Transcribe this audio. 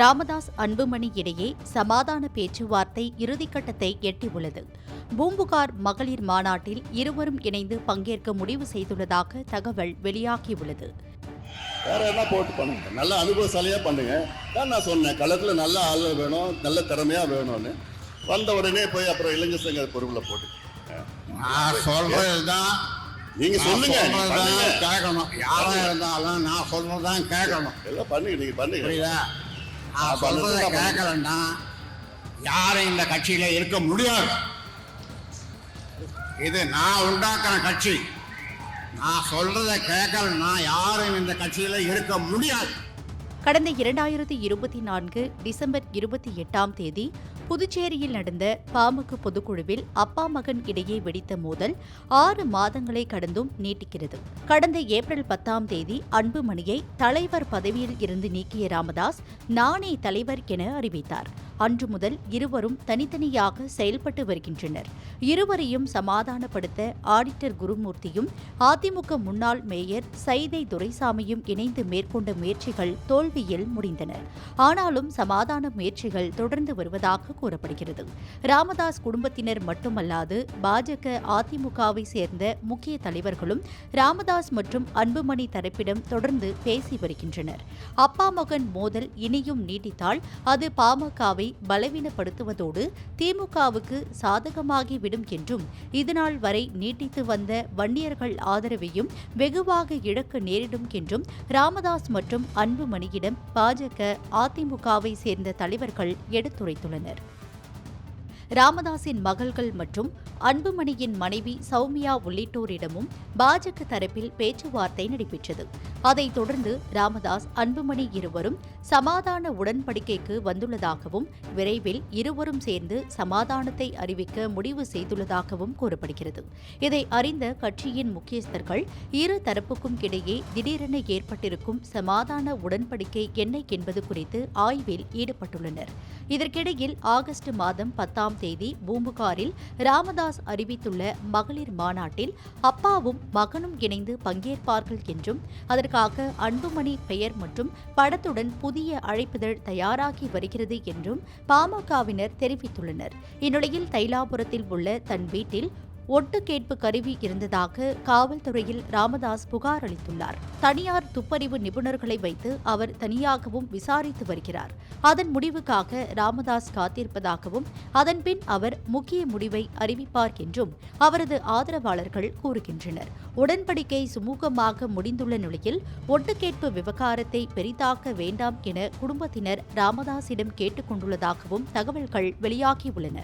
ராமதாஸ் அன்புமணி இடையே சமாதான பேச்சுவார்த்தை இறுதிக்கட்டத்தை எட்டியுள்ளது. பூம்புகார் மகளிர் மாநாட்டில் இருவரும் இணைந்து பங்கேற்க முடிவு செய்துள்ளதாக தகவல் வெளியாகியுள்ளது. வேற என்ன போட்டு பண்ணுங்க? நல்ல அனுபவசாலியா பண்ணுங்க. தான் நான் சொன்னேன் களத்துல நல்ல ஆள் வேணும் நல்ல திறமையா வேணும்னு. வந்த உடனே போய் அப்புறம் இளைஞர் சங்க பொறுப்புல போட்டு. நான் சொல்றதுதான் நீங்க சொல்லுங்க கேட்கணும். யாரா இருந்தாலும் நான் சொல்றதுதான் கேட்கணும். எல்லாம் பண்ணுங்க நீங்க பண்ணுங்க. நான் சொல்றத. கேட்கலன்னா யாரும் இந்த கட்சியில இருக்க முடியாது. இது நான் உண்டாக்குன கட்சி. நான் சொல்றத கேட்கலன்னா யாரும் இந்த கட்சியில இருக்க முடியாது. கடந்த இரண்டாயிரத்தி இருபத்தி நான்கு டிசம்பர் இருபத்தி எட்டாம் தேதி புதுச்சேரியில் நடந்த பாமக பொதுக்குழுவில் அப்பா மகன் இடையே வெடித்த மோதல் ஆறு மாதங்களை கடந்தும் நீட்டிக்கிறது. கடந்த ஏப்ரல் பத்தாம் தேதி அன்புமணியை தலைவர் பதவியில் இருந்து நீக்கிய ராமதாஸ் நானே தலைவர் என அறிவித்தார். அன்று முதல் இருவரும் தனித்தனியாக செயல்பட்டு வருகின்றனர். இருவரையும் சமாதானப்படுத்த ஆடிட்டர் குருமூர்த்தியும் அதிமுக முன்னாள் மேயர் சைதை துரைசாமியும் இணைந்து மேற்கொண்ட முயற்சிகள் தோல்வியில் முடிந்தன ஆனாலும் சமாதான முயற்சிகள் தொடர்ந்து வருவதாக கூறப்படுகிறது. ராமதாஸ் குடும்பத்தினர் மட்டுமல்லாது பாஜக அதிமுகவை சேர்ந்த முக்கிய தலைவர்களும் ராமதாஸ் மற்றும் அன்புமணி தரப்பிடம் தொடர்ந்து பேசி வருகின்றனர். அப்பா மகன் மோதல் இனியும் நீடித்தால் அது பாமகவை பலவீனப்படுத்துவதோடு திமுகவுக்கு சாதகமாகிவிடும் என்றும் இதுநாள் வரை நீட்டித்து வந்த வன்னியர்கள் ஆதரவையும் வெகுவாக இழக்க நேரிடும் என்றும் ராமதாஸ் மற்றும் அன்புமணியிடம் பாஜக அதிமுகவை சேர்ந்த தலைவர்கள் எடுத்துரைத்துள்ளனர். ராமதாஸின் மகள்கள் மற்றும் அன்புமணியின் மனைவி சௌமியா உள்ளிட்டோரிடமும் பாஜக தரப்பில் பேச்சுவார்த்தை நடைபெற்றது. அதைத் தொடர்ந்து ராமதாஸ் அன்புமணி இருவரும் சமாதான உடன்படிக்கைக்கு வந்துள்ளதாகவும் விரைவில் இருவரும் சேர்ந்து சமாதானத்தை அறிவிக்க முடிவு செய்துள்ளதாகவும் கூறப்படுகிறது. இதை அறிந்த கட்சியின் முக்கியஸ்தர்கள் இரு தரப்புக்கும் இடையே திடீரென ஏற்பட்டிருக்கும் சமாதான உடன்படிக்கை என்ன என்பது குறித்து ஆய்வில் ஈடுபட்டுள்ளனர். இதற்கிடையில் ஆகஸ்ட் மாதம் பத்தாம் தேதி பூம்புகாரில் ராமதாஸ் அறிவித்துள்ள மகளிர் மாநாட்டில் அப்பாவும் மகனும் இணைந்து பங்கேற்பார்கள் என்றும் அதற்காக அன்புமணி பெயர் மற்றும் படத்துடன் புதிய அழைப்பிதழ் தயாராகி வருகிறது என்றும் பாமகவினர் தெரிவித்துள்ளனர். இந்நிலையில் தைலாபுரத்தில் உள்ள தன் வீட்டில் ஒட்டு கேட்பு கருவி இருந்ததாக காவல்துறையில் ராமதாஸ் புகார் அளித்துள்ளார். தனியார் துப்பறிவு நிபுணர்களை வைத்து அவர் தனியாகவும் விசாரித்து வருகிறார். அதன் முடிவுக்காக ராமதாஸ் காத்திருப்பதாகவும் அதன்பின் அவர் முக்கிய முடிவை அறிவிப்பார் என்றும் அவரது ஆதரவாளர்கள் கூறுகின்றனர். உடன்படிக்கை சுமூகமாக முடிந்துள்ள நிலையில் ஒட்டுக்கேட்பு விவகாரத்தை பெரிதாக்க வேண்டாம் என குடும்பத்தினர் ராமதாஸிடம் கேட்டுக்கொண்டுள்ளதாகவும் தகவல்கள் வெளியாகியுள்ளன.